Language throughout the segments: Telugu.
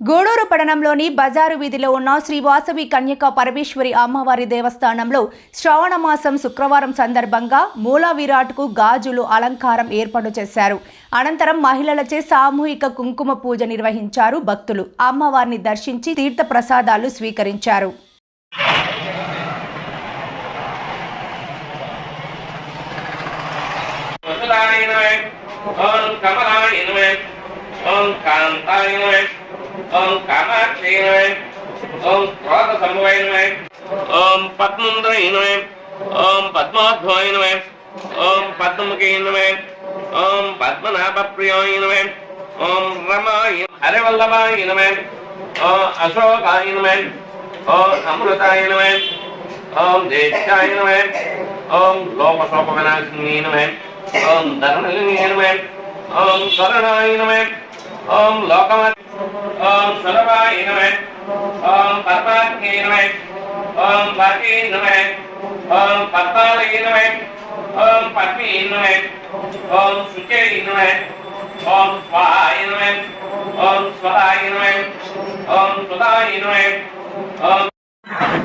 గూడూరు పట్టణంలోని బజారు వీధిలో ఉన్న శ్రీ వాసవి కన్యక పరమేశ్వరి అమ్మవారి దేవస్థానంలో శ్రావణ మాసం శుక్రవారం సందర్భంగా మూల విరాట్కు గాజులు అలంకారం ఏర్పాటు చేశారు. అనంతరం మహిళలచే సామూహిక కుంకుమ పూజ నిర్వహించారు భక్తులు. అమ్మవారిని దర్శించి తీర్థ ప్రసాదాలు స్వీకరించారు. ఓం ఓం కాంతాయ నమే ఓం కామాక్షి ఓం క్రోధ సమవాయ నమే ఓం పద్మంద్రాయ నమే ఓం పద్మాధ్వాయ నమే ఓం పద్మముఖి నమే ఓం పద్మనాభ ప్రియాయ నమే ఓం రమాయ హరివల్లభాయ నమే ఓం అశోకాయ నమే ఓం అమృతాయ నమే ఓం దేశాయ నమే ఓం లోకశోక వినాశిని నమే ఓం ధరణిని నమే ఓం శరణాయ నమే ఓం లోకమ ఓం సులభాయ నమే ఓం పద్మాఖ్యే నమే ఓం పతి నమే ఓం పద్మాలయ నమే ఓం పద్మీ నమే ఓం శుచే నమే ఓం స్వాహాయ నమే ఓం స్వరాయ నమే ఓం సుధాయ నమే ఓం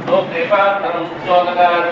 ఓం కృపాకరం శోకదారం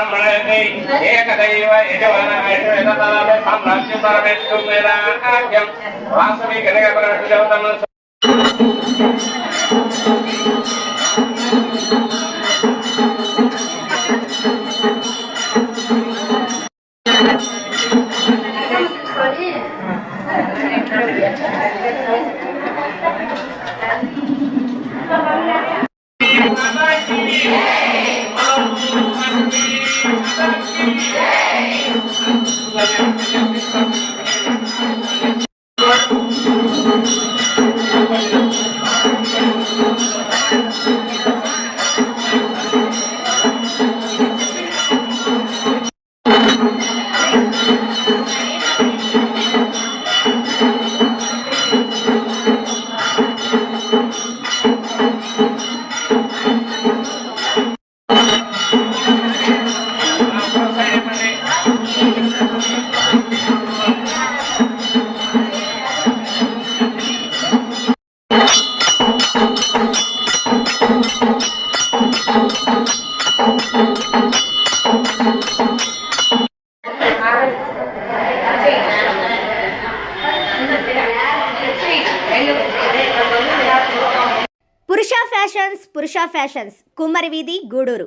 சமரதி ஏகதைவ எஜவன வேஷவேததலவே சம்ராஜ்ய பரமேஷ்டும் நிராக்யம் வாசவி கனக பரமேஷ்டவதம் Yeah. Thank you. పురుష ఫ్యాషన్స్ పురుష ఫ్యాషన్స్ కుమ్మరి వీధి గూడూరు.